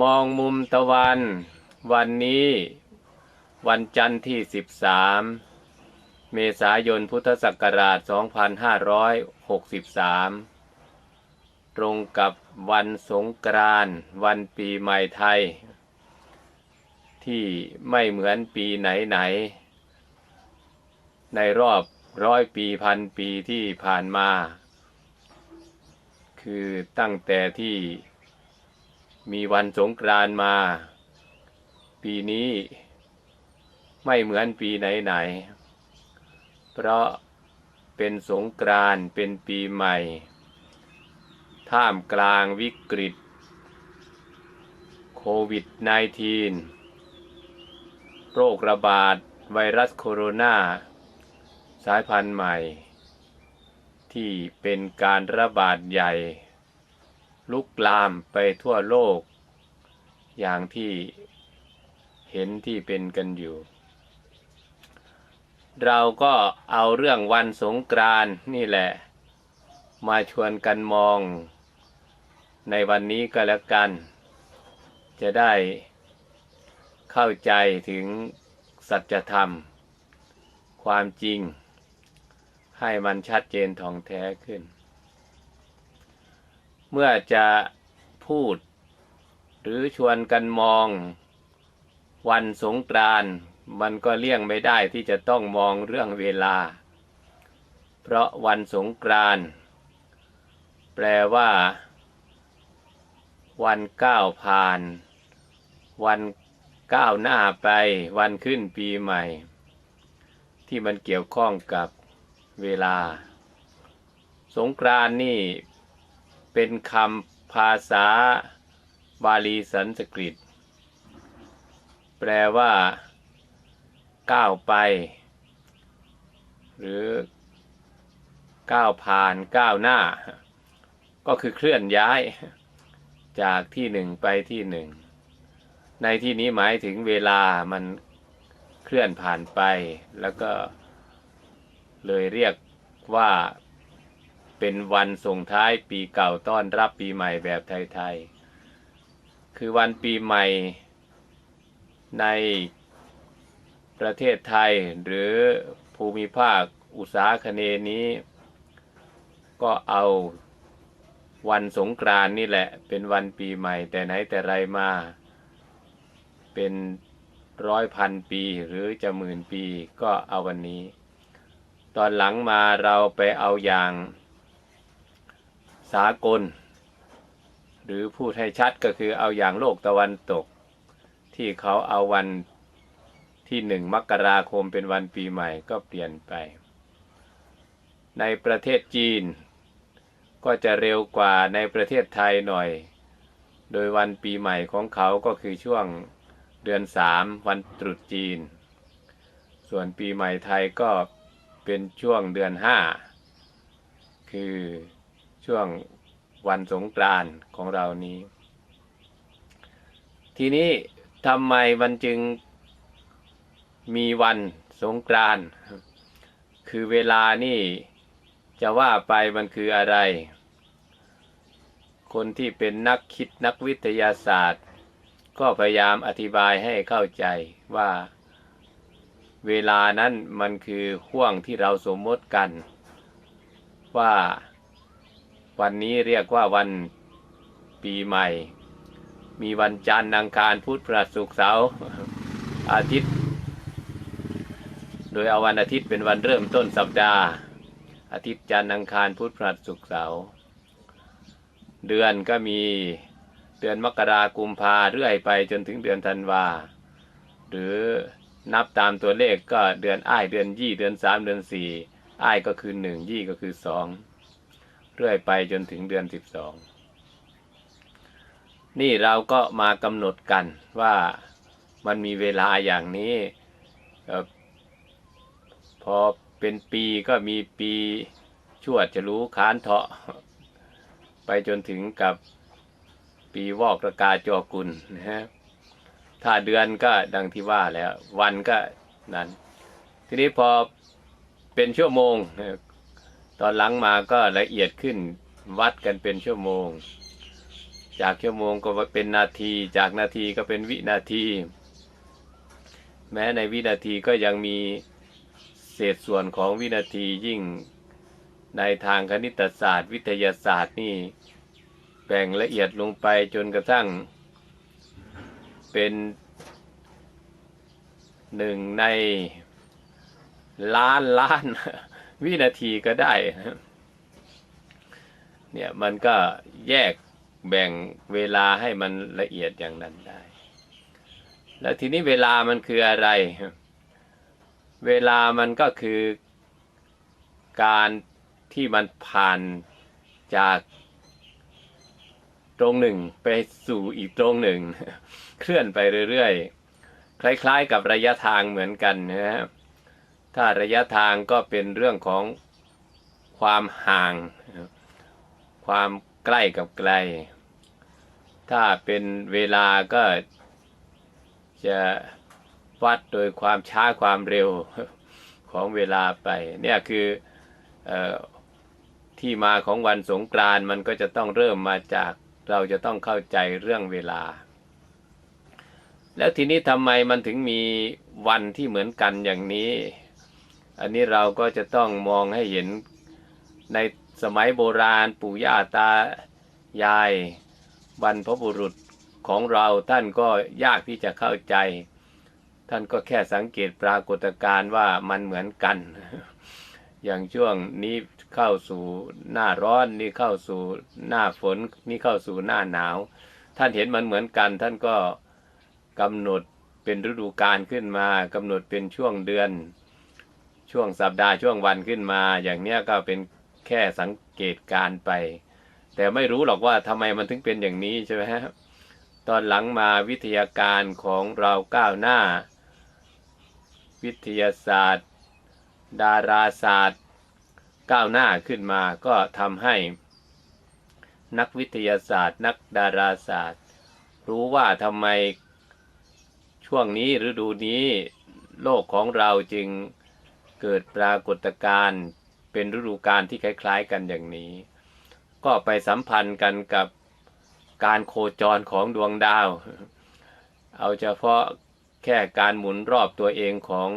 มองมุมตะวัน วันนี้ วันจันทร์ที่ 13 เมษายนพุทธศักราช 2563 ตรงกับวันสงกรานต์วันปีใหม่ไทย ที่ไม่เหมือนปีไหนๆในรอบร้อยปีพันปีที่ผ่านมา คือตั้งแต่ที่ มีวันสงกรานมา ปีนี้ไม่เหมือนปีไหนๆ เพราะเป็นสงกรานเป็นปีใหม่ ท่ามกลางวิกฤต โควิด -19 โรคระบาดไวรัสโคโรนาสายพันธุ์ใหม่ ที่เป็นการระบาดใหญ่ ลุกลามไปทั่วโลก อย่างที่เห็นที่เป็นกันอยู่ เราก็เอาเรื่องวันสงกรานนี่แหละ มาชวนกันมอง ในวันนี้ก็แล้วกัน จะได้เข้าใจถึงสัจธรรม ความจริง ให้มันชัดเจนท่องแท้ขึ้น เมื่อจะพูด หรือชวนกันมอง วันสงกรานต์มันก็เลี่ยงไม่ได้ที่จะต้องมองเรื่องเวลา เพราะวันสงกรานต์แปลว่า วันก้าวผ่าน วันก้าวหน้าไป วันขึ้นปีใหม่ ที่มันเกี่ยวข้องกับเวลา สงกรานนี่ เป็นคำภาษาบาลีสันสกฤต แปลว่า ก้าวไป หรือ ก้าวผ่านก้าวหน้า ก็คือเคลื่อนย้าย จากที่หนึ่งไปที่หนึ่ง ในที่นี้หมายถึงเวลามันเคลื่อนผ่านไป แล้วก็เลยเรียกว่า เป็นวันส่งท้ายปีเก่าต้อนรับปีใหม่แบบไทยๆ คือวันปีใหม่ในประเทศไทยหรือภูมิภาคอุตสาคเนนี้ ก็เอาวันสงกรานนี่แหละ เป็นวันปีใหม่ แต่ไหนแต่ไรมา เป็นร้อยพันปีหรือจะหมื่นปีก็เอาวันนี้ ตอนหลังมาเราไปเอาอย่าง สากล หรือพูดให้ชัดก็คือเอาอย่างโลกตะวันตก ที่เขาเอาวันที่หนึ่งมกราคมเป็นวันปีใหม่ก็เปลี่ยนไป ในประเทศจีน ก็จะเร็วกว่าในประเทศไทยหน่อย โดยวันปีใหม่ของเขาก็คือช่วงเดือนสามวันตรุษจีน ส่วนปีใหม่ไทยก็เป็นช่วงเดือนห้าคือ ช่วงวันสงกรานต์ของเรานี้ ทีนี้ทำไมมันจึงมีวันสงกรานต์คือเวลานี่จะว่าไปมันคืออะไร คนที่เป็นนักคิดนักวิทยาศาสตร์ ก็พยายามอธิบายให้เข้าใจว่า เวลานั้นมันคือห่วงที่เราสมมติกัน ว่า วันนี้เรียกว่าวันปีใหม่ มีวันจันทร์อังคารพุธพฤหัสศุกร์เสาร์อาทิตย์ โดยเอาวันอาทิตย์เป็นวันเริ่มต้นสัปดาห์ อาทิตย์จันทร์อังคารพุธพฤหัสศุกร์เสาร์เดือนก็มีเดือนมกรากุมภาเรื่อยไปจนถึงเดือนธันวา หรือนับตามตัวเลขก็เดือนอ้ายเดือนยี่เดือนสามเดือนสี่อ้ายก็คือหนึ่งยี่ก็คือสอง เรื่อยไปจนถึงเดือนสิบสองนี่เราก็มากำหนดกันว่ามันมีเวลาอย่างนี้พอเป็นปีก็มีปีชวดจะรู้ค้านเถาะ ไปจนถึงกับปีวอกระกาจอกุลนะฮะถ้าเดือนก็ดังที่ว่าแล้ว วันก็นั้น ทีนี้พอเป็นชั่วโมง ตอนหลังมาก็ละเอียดขึ้นวัดกันเป็นชั่วโมง จากชั่วโมงก็เป็นนาที จากนาทีก็เป็นวินาที แม้ในวินาทีก็ยังมีเศษส่วนของวินาทียิ่งในทางคณิตศาสตร์ วิทยาศาสตร์นี่แบ่งละเอียดลงไปจนกระทั่ง เป็นหนึ่งในล้านล้าน วินาทีก็ได้นะเนี่ยมันก็แยกแบ่งเวลาให้มันละเอียดอย่างนั้นได้ แล้วทีนี้เวลามันคืออะไร เวลามันก็คือการที่มันผ่านจากตรงหนึ่งไปสู่อีกตรงหนึ่ง เคลื่อนไปเรื่อยๆ คล้ายๆกับระยะทางเหมือนกันนะฮะ ถ้าระยะทางก็เป็นเรื่องของความห่าง ความใกล้กับไกล ถ้าเป็นเวลาก็จะวัดโดยความช้าความเร็วของเวลาไป เนี่ยคืออที่มาของวันสงกรานต์มันก็จะต้องเริ่มมาจากเราจะต้องเข้าใจเรื่องเวลา แล้วทีนี้ทำไมมันถึงมีวันที่เหมือนกันอย่างนี้ อันนี้เราก็จะต้องมองให้เห็นในสมัยโบราณปู่ย่าตายายบรรพบุรุษของเราท่านก็ยากที่จะเข้าใจ ท่านก็แค่สังเกตปรากฏการณ์ว่ามันเหมือนกัน อย่างช่วงนี้เข้าสู่หน้าร้อนนี่เข้าสู่หน้าฝนนี่เข้าสู่หน้าหนาว ท่านเห็นมันเหมือนกัน ท่านก็กำหนดเป็นฤดูกาลขึ้นมากำหนดเป็นช่วงเดือน ช่วงสัปดาห์ช่วงวันขึ้นมา อย่างเนี้ยก็เป็นแค่สังเกตการ์ไป แต่ไม่รู้หรอกว่าทำไมมันถึงเป็นอย่างนี้ใช่ไหมฮะตอนหลังมาวิทยาการของเราก้าวหน้า วิทยาศาสตร์ ดาราศาสตร์ ก้าวหน้าขึ้นมาก็ทำให้ นักวิทยาศาสตร์ นักดาราศาสตร์ รู้ว่าทำไมช่วงนี้ฤดูนี้ โลกของเราจึง เกิดปรากฏการณ์เป็นฤดูกาลที่คล้าย ๆ กันอย่างนี้ ก็ไปสัมพันธ์กันกับการโคจรของดวงดาว เอาเฉพาะแค่การหมุนรอบตัวเองของ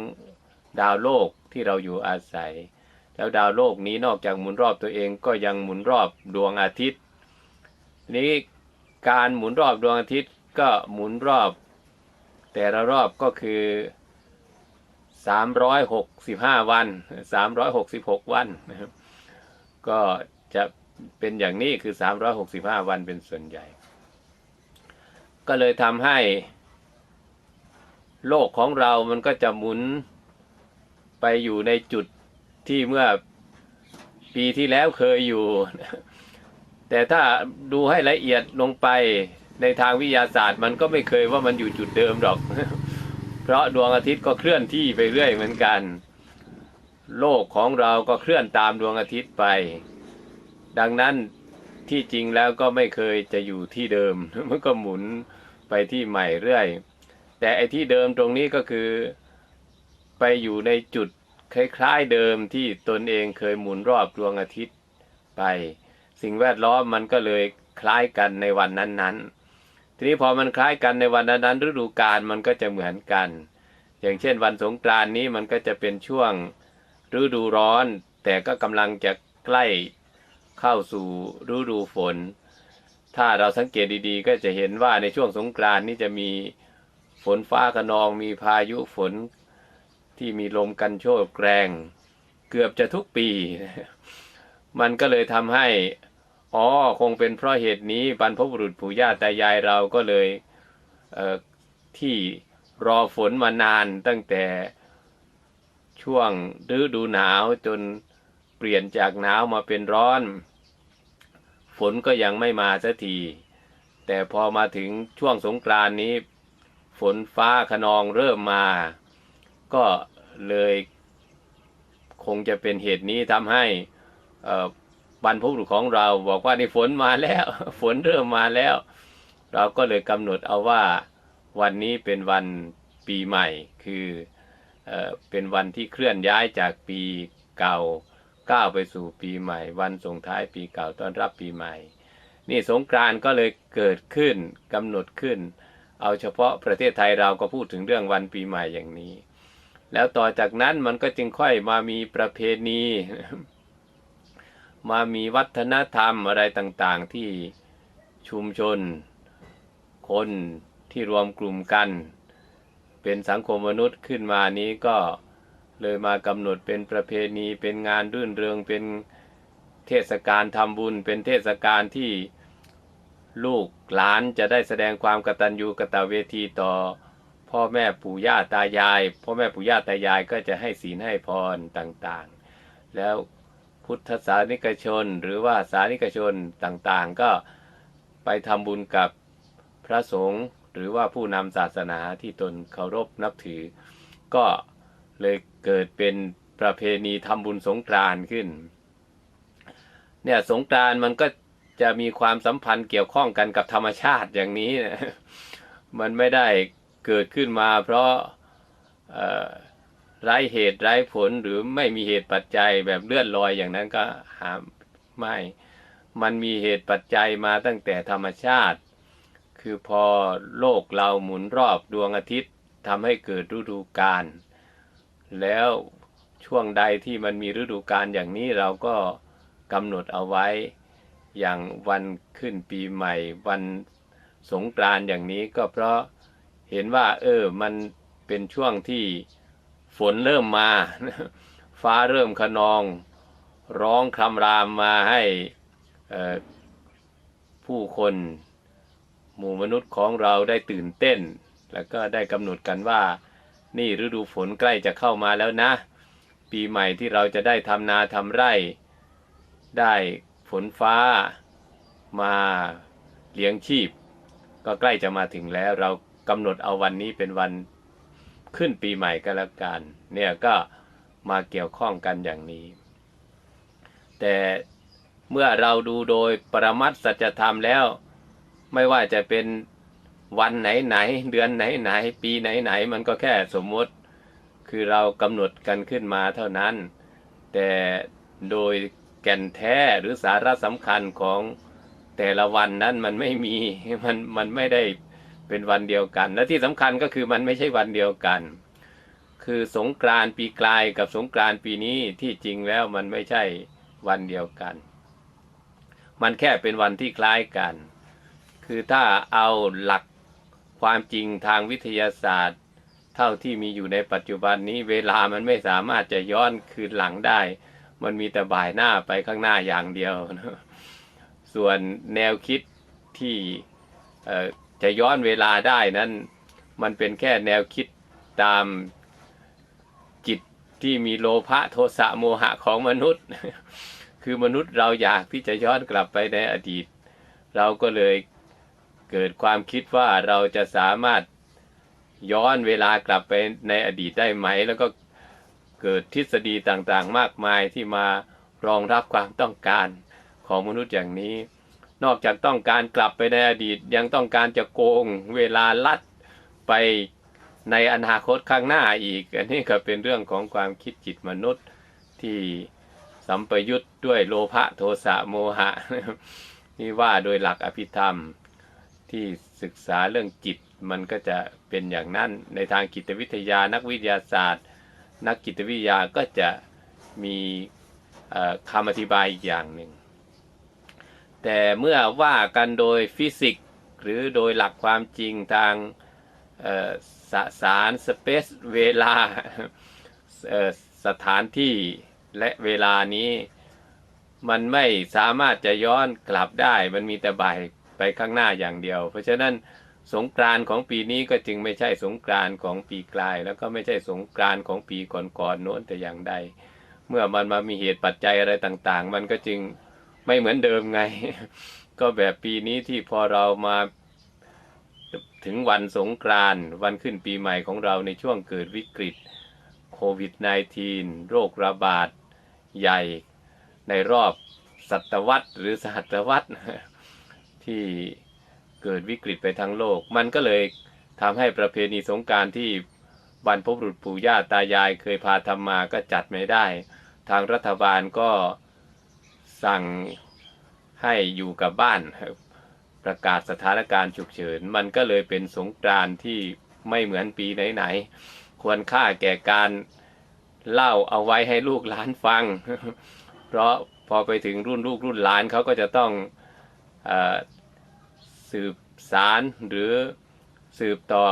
ดาวโลกที่เราอยู่อาศัย แล้วดาวโลกนี้นอกจากหมุนรอบตัวเองก็ยังหมุนรอบดวงอาทิตย์ นี้การหมุนรอบดวงอาทิตย์ก็หมุนรอบ แต่ละรอบก็คือ 365วัน366วันนะครับ ก็จะเป็นอย่างนี้คือ365วันเป็นส่วนใหญ่ ก็เลยทำให้ โลกของเรามันก็จะหมุนไปอยู่ในจุดที่เมื่อปีที่แล้วเคยอยู่ แต่ถ้าดูให้ละเอียดลงไปในทางวิทยาศาสตร์ มันก็ไม่เคยว่ามันอยู่จุดเดิมหรอก ราะดวงอาทิตย์ก็เคลื่อนที่ไปเรื่อยเหมือนกัน โลกของเราก็เคลื่อนตามดวงอาทิตย์ไป ดังนั้นที่จริงแล้วก็ไม่เคยจะอยู่ที่เดิม มันก็หมุนไปที่ใหม่เรื่อย แต่ไอ้ที่เดิมตรงนี้ก็คือไปอยู่ในจุดคล้ายๆเดิมที่ตนเองเคยหมุนรอบดวงอาทิตย์ไป สิ่งแวดล้อมมันก็เลยคล้ายกันในวันนั้นๆ ทีนี้พอมันคล้ายกันในวันนั้นๆฤดูกาลมันก็จะเหมือนกัน อย่างเช่นวันสงกรานนี้มันก็จะเป็นช่วงฤดูร้อน แต่ก็กำลังจะใกล้เข้าสู่ฤดูฝน ถ้าเราสังเกตดีๆ ก็จะเห็นว่าในช่วงสงกรานนี้จะมีฝนฟ้าขนองมีพายุฝนที่มีลมกันโชกแรง เกือบจะทุกปี มันก็เลยทำให้ อ๋อคงเป็นเพราะเหตุนี้บรรพบุรุษปู่ย่าตายายเราก็เลยเที่รอฝนมานานตั้งแต่ช่วงฤดูหนาวจนเปลี่ยนจากหนาวมาเป็นร้อน ฝนก็ยังไม่มาสักที แต่พอมาถึงช่วงสงกรานนี้ ฝนฟ้าขนองเริ่มมา ก็เลยคงจะเป็นเหตุนี้ทำให้อ่อ บรรพบุรุษของเราบอกว่านี่ฝนมาแล้ว ฝนเริ่มมาแล้ว เราก็เลยกำหนดเอาว่าวันนี้เป็นวันปีใหม่ คือเอเป็นวันที่เคลื่อนย้ายจากปีเก่าก้าวไปสู่ปีใหม่ วันส่งท้ายปีเก่าต้อนรับปีใหม่ นี่สงกรานก็เลยเกิดขึ้นกำหนดขึ้น เอาเฉพาะประเทศไทยเราก็พูดถึงเรื่องวันปีใหม่อย่างนี้ แล้วต่อจากนั้นมันก็จึงค่อยมามีประเพณี มามีวัฒนธรรมอะไรต่างๆ ที่ชุมชน คนที่รวมกลุ่มกัน เป็นสังคมมนุษย์ขึ้นมานี้ก็เลยมากำหนดเป็นประเพณีเป็นงานรื่นเริงเป็นเทศกาลทำบุญ เป็นเทศกาลที่ลูกหลานจะได้แสดงความกตัญญูกตเวทีต่อ พ่อแม่ปู่ย่าตายาย พ่อแม่ปู่ย่าตายายก็จะให้ศีลให้พรต่างๆ แล้ว พุทธศาสนิกชน หรือว่าสานิกชนต่างๆ ก็ไปทำบุญกับพระสงฆ์หรือว่าผู้นำศาสนาที่ตนเคารพนับถือ ก็เลยเกิดเป็นประเพณีทำบุญสงกรานต์ขึ้น เนี่ยสงกรานต์มันก็จะมีความสัมพันธ์เกี่ยวข้องกันกับธรรมชาติอย่างนี้นะมันไม่ได้เกิดขึ้นมาเพราะเอ่อ ไร้เหตุไร้ผลหรือไม่มีเหตุปัจจัยแบบเลื่อนลอยอย่างนั้นก็หาไม่ มันมีเหตุปัจจัยมาตั้งแต่ธรรมชาติ คือพอโลกเราหมุนรอบดวงอาทิตย์ทำให้เกิดฤดูกาลแล้วช่วงใดที่มันมีฤดูกาลอย่างนี้เราก็กำหนดเอาไว้ อย่างวันขึ้นปีใหม่ วันสงกรานต์อย่างนี้ก็เพราะเห็นว่า เออ มันเป็นช่วงที่ ฝนเริ่มมา ฟ้าเริ่มขนอง ร้องคำรามมาให้ผู้คนหมู่มนุษย์ของเราได้ตื่นเต้น แล้วก็ได้กำหนดกันว่า นี่ฤดูฝนใกล้จะเข้ามาแล้วนะ ปีใหม่ที่เราจะได้ทำนาทำไร่ ได้ฝนฟ้ามาเลี้ยงชีพ ก็ใกล้จะมาถึงแล้วเรากำหนดเอาวันนี้เป็นวัน ขึ้นปีใหม่ก็แล้วกัน เนี่ยก็มาเกี่ยวข้องกันอย่างนี้ แต่เมื่อเราดูโดยปรมัตสัจธรรมแล้ว ไม่ว่าจะเป็นวันไหนไหน เดือนไหนไหน ปีไหนไหน มันก็แค่สมมติ คือเรากำหนดกันขึ้นมาเท่านั้น แต่โดยแก่นแท้หรือสาระสำคัญของแต่ละวันนั้นมันไม่มีมันมันไม่ได้ เป็นวันเดียวกัน และที่สำคัญก็คือมันไม่ใช่วันเดียวกัน คือสงกรานต์ปีกลายกับสงกรานต์ปีนี้ที่จริงแล้วมันไม่ใช่วันเดียวกัน มันแค่เป็นวันที่คล้ายกัน คือถ้าเอาหลักความจริงทางวิทยาศาสตร์ เท่าที่มีอยู่ในปัจจุบันนี้เวลามันไม่สามารถจะย้อนคืนหลังได้ มันมีแต่บ่ายหน้าไปข้างหน้าอย่างเดียวนะส่วนแนวคิดที่ จะย้อนเวลาได้นั้น มันเป็นแค่แนวคิดตามจิตที่มีโลภะโทสะโมหะของมนุษย์ คือมนุษย์เราอยากที่จะย้อนกลับไปในอดีต เราก็เลยเกิดความคิดว่าเราจะสามารถย้อนเวลากลับไปในอดีตได้ไหม แล้วก็เกิดทฤษฎีต่างๆ มากมายที่มารองรับความต้องการของมนุษย์อย่างนี้ นอกจากต้องการกลับไปในอดีตยังต้องการจะโกงเวลาลัดไปในอนาคตข้างหน้าอีก อันนี้ก็เป็นเรื่องของความคิดจิตมนุษย์ที่สัมปยุตด้วยโลภะโทสะโมหะนี่ว่าโดยหลักอภิธรรมที่ศึกษาเรื่องจิตมันก็จะเป็นอย่างนั้นในทางจิตวิทยานักวิทยาศาสตร์ นักจิตวิทยาก็จะมีคำอธิบายอีกอย่างหนึ่ง แต่เมื่อว่ากันโดยฟิสิกส์หรือโดยหลักความจริงทางสสารสเปซเวลาสถานที่และเวลานี้ มันไม่สามารถจะย้อนกลับได้ มันมีแต่บ่ายไปข้างหน้าอย่างเดียว เพราะฉะนั้นสงกรานต์ของปีนี้ก็จึงไม่ใช่สงกรานต์ของปีกลาย แล้วก็ไม่ใช่สงกรานต์ของปีก่อนๆโน้นแต่อย่างใด เมื่อมันมามีเหตุปัจจัยอะไรต่างๆ มันก็จึง ไม่เหมือนเดิมไง ก็แบบปีนี้ที่พอเรามาถึงวันสงกรานต์วันขึ้นปีใหม่ของเราในช่วงเกิดวิกฤตโควิด -19 โรคระบาดใหญ่ในรอบศตวรรษหรือสหัตวรรษที่เกิดวิกฤตไปทั้งโลก มันก็เลยทำให้ประเพณีสงการที่บรรพบุรุษปู่ย่าตายายเคยพาทำมาก็จัดไม่ได้ ทางรัฐบาลก็ สั่งให้อยู่กับบ้านประกาศสถานการณ์ฉุกเฉิน มันก็เลยเป็นสงกรานที่ไม่เหมือนปีไหนๆควรค่าแก่การเล่าเอาไว้ให้ลูกหลานฟัง เพราะพอไปถึงรุ่นลูกรุ่นหลานเขาก็จะต้องอสืบสารหรือสืบต่อ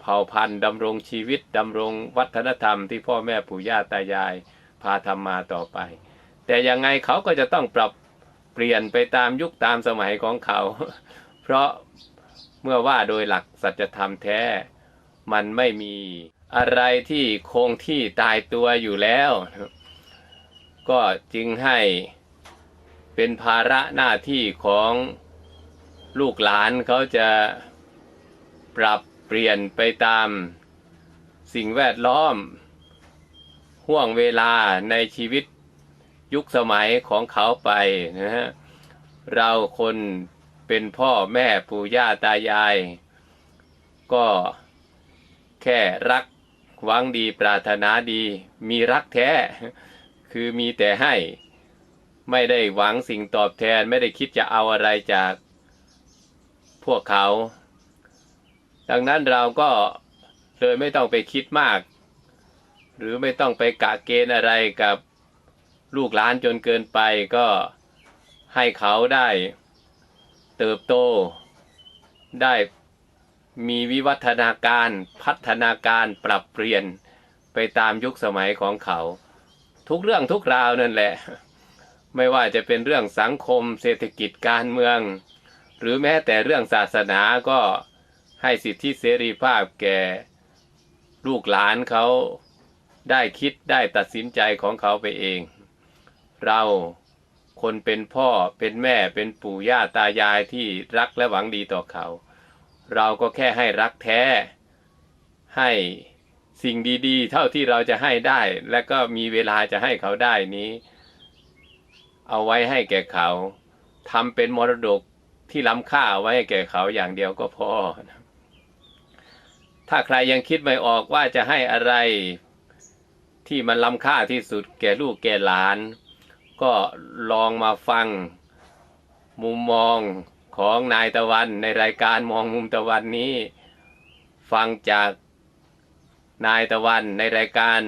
เผ่าพันธุ์ดำรงชีวิตดำรงวัฒนธรรมที่พ่อแม่ปู่ย่าตายายพาทำมาต่อไป แต่ยังไงเขาก็จะต้องปรับเปลี่ยนไปตามยุคตามสมัยของเขา เพราะเมื่อว่าโดยหลักสัจธรรมแท้ มันไม่มีอะไรที่คงที่ตายตัวอยู่แล้ว ก็จึงให้เป็นภาระหน้าที่ของลูกหลานเขาจะปรับเปลี่ยนไปตามสิ่งแวดล้อมห่วงเวลาในชีวิต ยุคสมัยของเขาไปนะฮะเราคนเป็นพ่อแม่ปู่ย่าตายาย ก็แค่รักหวังดีปรารถนาดี มีรักแท้ คือมีแต่ให้ไม่ได้หวังสิ่งตอบแทนไม่ได้คิดจะเอาอะไรจากพวกเขา ดังนั้นเราก็เลยไม่ต้องไปคิดมาก หรือไม่ต้องไปกะเกณฑ์อะไรกับ ลูกหลานจนเกินไปก็ให้เขาได้เติบโต ได้มีวิวัฒนาการพัฒนาการปรับเปลี่ยนไปตามยุคสมัยของเขา ทุกเรื่องทุกราวนั่นแหละ ไม่ว่าจะเป็นเรื่องสังคมเศรษฐกิจการเมือง หรือแม้แต่เรื่องศาสนาก็ให้สิทธิเสรีภาพแก่ ลูกหลานเขาได้คิดได้ตัดสินใจของเขาไปเอง เราคนเป็นพ่อเป็นแม่เป็นปู่ย่าตายายที่รักและหวังดีต่อเขา เราก็แค่ให้รักแท้ ให้สิ่งดีๆ เท่าที่เราจะให้ได้ และก็มีเวลาจะให้เขาได้นี้ เอาไว้ให้แก่เขาทำเป็นมรดกที่ล้ำค่าไว้ให้แก่เขาอย่างเดียวก็พอ ถ้าใครยังคิดไม่ออกว่าจะให้อะไรที่มันล้ำค่าที่สุดแก่ลูกแก่หลาน ก็ลองมาฟังมุมมองของนายตะวันในรายการมองมุมตะวันนี้ ฟังจากนายตะวันในรายการ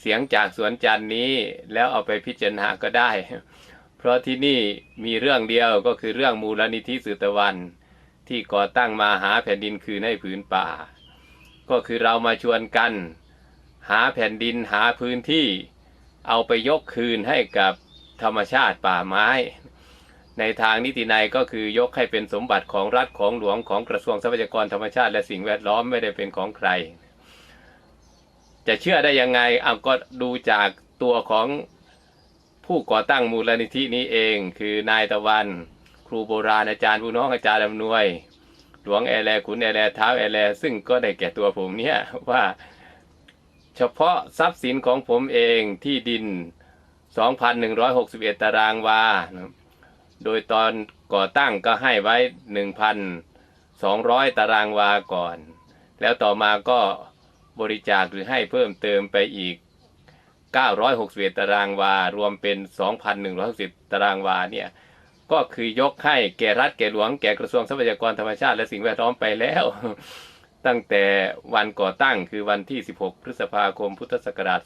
เสียงจากสวนจันทร์นี้ แล้วเอาไปพิจารณาก็ได้ เพราะที่นี่มีเรื่องเดียวก็คือเรื่องมูลนิธิสืตะวัน ที่ก่อตั้งมาหาแผ่นดินคืนให้ผืนป่า ก็คือเรามาชวนกัน หาแผ่นดินหาพื้นที่ เอาไปยกคืนให้กับ ธรรมชาติป่าไม้ ในทางนิตินัยก็คือยกให้เป็นสมบัติของรัฐของหลวงของกระทรวงทรัพยากรธรรมชาติ และสิ่งแวดล้อมไม่ได้เป็นของใคร จะเชื่อได้ยังไงเอาก็ดูจากตัวของผู้ก่อตั้งมูลนิธินี้เอง คือนายตะวัน ครูโบราณอาจารย์ผู้น้องอาจารย์อำนวย หลวงแอแลขุนแอแลเท้าแอแลซึ่งก็ได้แก่ตัวผมเนี่ยว่า เฉพาะทรัพย์สินของผมเองที่ดิน 2,161 ตารางวานะครับโดยตอนก่อตั้งก็ให้ไว้ 1,200 ตารางวาก่อน แล้วต่อมาก็บริจาคหรือให้เพิ่มเติมไปอีก 961 ตารางวา รวมเป็น 2,160 ตารางวาเนี่ย ก็คือยกให้แก่รัฐแก่หลวงแก่กระทรวงทรัพยากรธรรมชาติและสิ่งแวดล้อมไปแล้ว ตั้งแต่วันก่อตั้งคือวันที่ 16 พฤษภาคม พุทธศักราช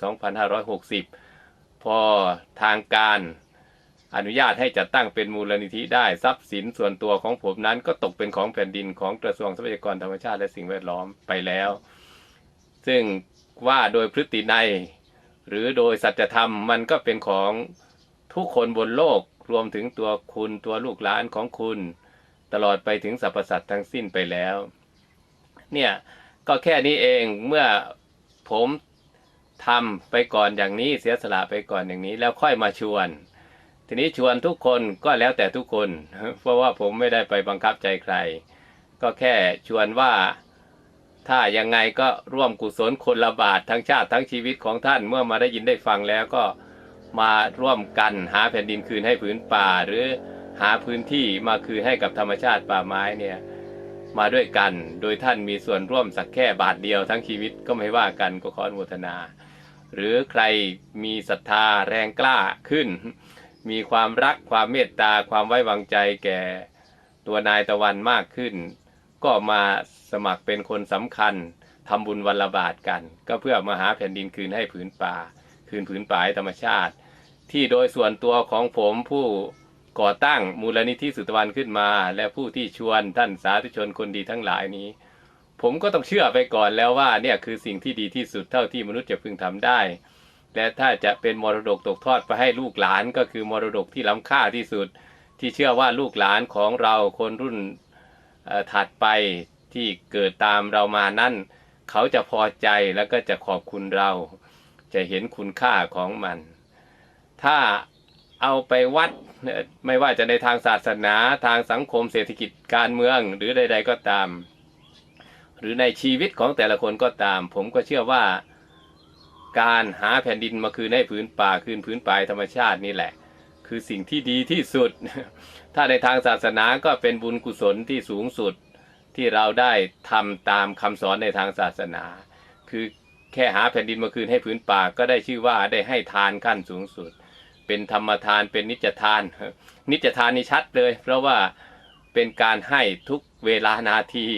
2560 พอทางการอนุญาตให้จัดตั้งเป็นมูลนิธิได้ทรัพย์สินส่วนตัวของผมนั้นก็ตกเป็นของแผ่นดินของกระทรวงทรัพยากรธรรมชาติและสิ่งแวดล้อมไปแล้ว ซึ่งว่าโดยพฤตินัยหรือโดยสัจธรรมมันก็เป็นของทุกคนบนโลกรวมถึงตัวคุณตัวลูกหลานของคุณ ตลอดไปถึงสรรพสัตว์ทั้งสิ้นไปแล้ว เนี่ยก็แค่นี้เองเมื่อผม ทำไปก่อนอย่างนี้เสียสละไปก่อนอย่างนี้ แล้วค่อยมาชวน ทีนี้ชวนทุกคนก็แล้วแต่ทุกคน เพราะว่าผมไม่ได้ไปบังคับใจใคร ก็แค่ชวนว่าถ้ายังไงก็ร่วมกุศลคนละบาททั้งชาติทั้งชีวิตของท่านเมื่อมาได้ยินได้ฟังแล้วก็มาร่วมกันหาแผ่นดินคืนให้ผืนป่า หรือหาพื้นที่มาคืนให้กับธรรมชาติป่าไม้เนี่ยมาด้วยกัน โดยท่านมีส่วนร่วมสักแค่บาทเดียวทั้งชีวิตก็ไม่ว่ากันก็ขออนุโมทนา หรือใครมีศรัทธาแรงกล้าขึ้น มีความรักความเมตตาความไว้วางใจแก่ตัวนายตะวันมากขึ้น ก็มาสมัครเป็นคนสำคัญทำบุญวันละบาทกัน ก็เพื่อมาหาแผ่นดินคืนให้ผืนป่า คืนผืนป่าธรรมชาติ ที่โดยส่วนตัวของผมผู้ก่อตั้งมูลนิธิสุตวันขึ้นมา และผู้ที่ชวนท่านสาธุชนคนดีทั้งหลายนี้ ผมก็ต้องเชื่อไปก่อนแล้วว่าเนี่ยคือสิ่งที่ดีที่สุดเท่าที่มนุษย์จะพึงทำได้ และถ้าจะเป็นมรดกตกทอดไปให้ลูกหลานก็คือมรดกที่ล้ำค่าที่สุด ที่เชื่อว่าลูกหลานของเราคนรุ่นถัดไปที่เกิดตามเรามานั่น เขาจะพอใจแล้วก็จะขอบคุณเรา จะเห็นคุณค่าของมัน ถ้าเอาไปวัดไม่ว่าจะในทางศาสนาทางสังคมเศรษฐกิจการเมืองหรือใด ๆ ก็ตาม หรือในชีวิตของแต่ละคนก็ตาม ผมก็เชื่อว่า การหาแผ่นดินมาคืนให้พื้นป่าคืนพื้นป่าธรรมชาตินี่แหละ คือสิ่งที่ดีที่สุด ถ้าในทางศาสนาก็เป็นบุญกุศลที่สูงสุดที่เราได้ทำตามคำสอนในทางศาสนา คือแค่หาแผ่นดินมาคืนให้พื้นป่าก็ได้ชื่อว่าได้ให้ทานขั้นสูงสุด เป็นธรรมทานเป็นนิจทาน นิจทานนี่ชัดเลย เพราะว่าเป็นการให้ทุกเวลานาที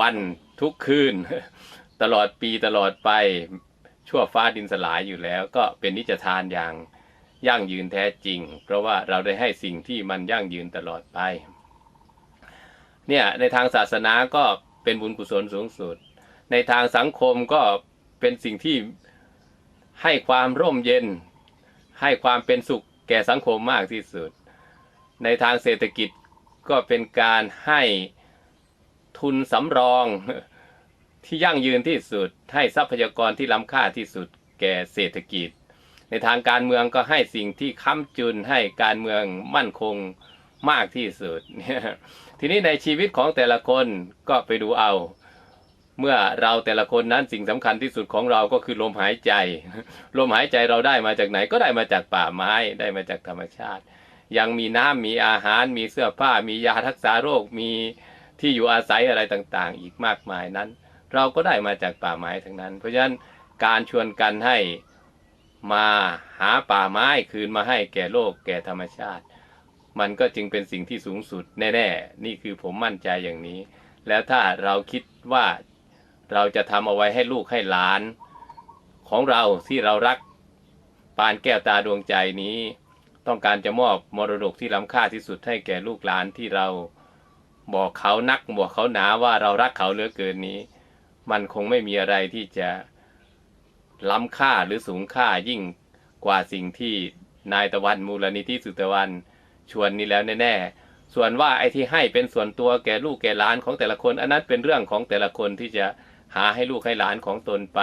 วันทุกคืน ตลอดปีตลอดไปชั่วฟ้าดินสลายอยู่แล้ว ก็เป็นนิจทานอย่างยั่งยืนแท้จริง เพราะว่าเราได้ให้สิ่งที่มันยั่งยืนตลอดไปเนี่ยในทางศาสนาก็เป็นบุญกุศลสูงสุด ในทางสังคมก็เป็นสิ่งที่ให้ความร่มเย็น ให้ความเป็นสุขแก่สังคมมากที่สุด ในทางเศรษฐกิจก็เป็นการให้ ทุนสำรองที่ยั่งยืนที่สุด ให้ทรัพยากรที่ล้ำค่าที่สุดแก่เศรษฐกิจ ในทางการเมืองก็ให้สิ่งที่ค้ำจุนให้การเมืองมั่นคงมากที่สุด ทีนี้ในชีวิตของแต่ละคนก็ไปดูเอา เมื่อเราแต่ละคนนั้นสิ่งสำคัญที่สุดของเราก็คือลมหายใจ ลมหายใจเราได้มาจากไหนก็ได้มาจากป่าไม้ได้มาจากธรรมชาติ ยังมีน้ำมีอาหาร มีเสื้อผ้า มียารักษาโรค มี ที่อยู่อาศัยอะไรต่างๆ อีกมากมายนั้น เราก็ได้มาจากป่าไม้ทั้งนั้น เพราะฉะนั้นการชวนกันให้มาหาป่าไม้คืนมาให้แก่โลกแก่ธรรมชาติ มันก็จึงเป็นสิ่งที่สูงสุดแน่ๆ นี่คือผมมั่นใจอย่างนี้ แล้วถ้าเราคิดว่าเราจะทำเอาไว้ให้ลูกให้หลาน ของเราที่เรารักปานแก้วตาดวงใจนี้ ต้องการจะมอบมรดกที่ล้ำค่าที่สุดให้แก่ลูกหลานที่เรา บอกเขานักบอกเขาหนาว่าเรารักเขาเหลือเกินนี้ มันคงไม่มีอะไรที่จะล้ำค่าหรือสูงค่ายิ่งกว่าสิ่งที่นายตะวันมูลนิธิสุตะวันชวนนี้แล้วแน่ๆ ส่วนว่าไอ้ที่ให้เป็นส่วนตัวแก่ลูกแก่หลานของแต่ละคนอันนั้นเป็นเรื่องของแต่ละคนที่จะหาให้ลูกให้หลานของตนไป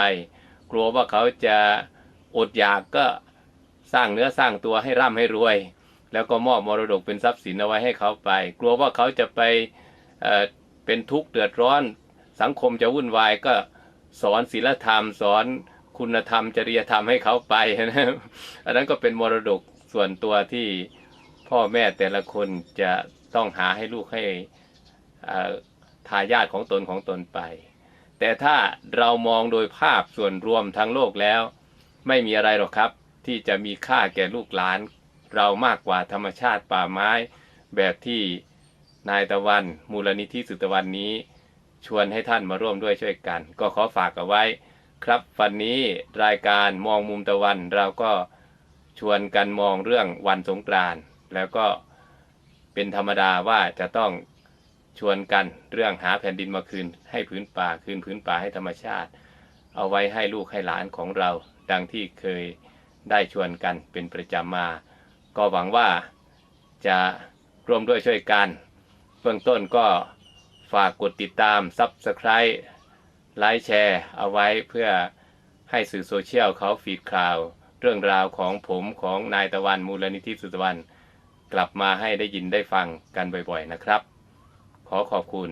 กลัวว่าเขาจะอดอยากก็สร้างเนื้อสร้างตัวให้ร่ำให้รวย แล้วก็มอบมรดกเป็นทรัพย์สินเอาไว้ให้เขาไป กลัวว่าเขาจะไปเเป็นทุกข์เดือดร้อน สังคมจะวุ่นวายก็สอนศีลธรรม สอนคุณธรรม จริยธรรมให้เขาไปนะอันนั้นก็เป็นมรดกส่วนตัวที่พ่อแม่แต่ละคนจะต้องหาให้ลูกให้ทายาทของตนของตนไป แต่ถ้าเรามองโดยภาพส่วนรวมทั้งโลกแล้ว ไม่มีอะไรหรอกครับ ที่จะมีค่าแก่ลูกหลาน เรามากกว่าธรรมชาติป่าไม้ แบบที่นายตะวัน มูลนิธิสุตะวันนี้ ชวนให้ท่านมาร่วมด้วยช่วยกัน ก็ขอฝากเอาไว้ ครับวันนี้รายการมองมุมตะวัน เราก็ชวนกันมองเรื่องวันสงกรานต์แล้วก็เป็นธรรมดาว่าจะต้องชวนกันเรื่องหาแผ่นดินมาคืน ให้พื้นป่าคืนพื้นป่าให้ธรรมชาติ เอาไว้ให้ลูกให้หลานของเรา ดังที่เคยได้ชวนกันเป็นประจำมา ก็หวังว่าจะร่วมด้วยช่วยกัน เบื้องต้นก็ฝากกดติดตาม Subscribe ไลค์แชร์เอาไว้เพื่อให้สื่อโซเชียลเขาฟีดข่าว เรื่องราวของผมของนายตะวันมูลนิธิสุตะวัน กลับมาให้ได้ยินได้ฟังกันบ่อยๆนะครับ ขอขอบคุณ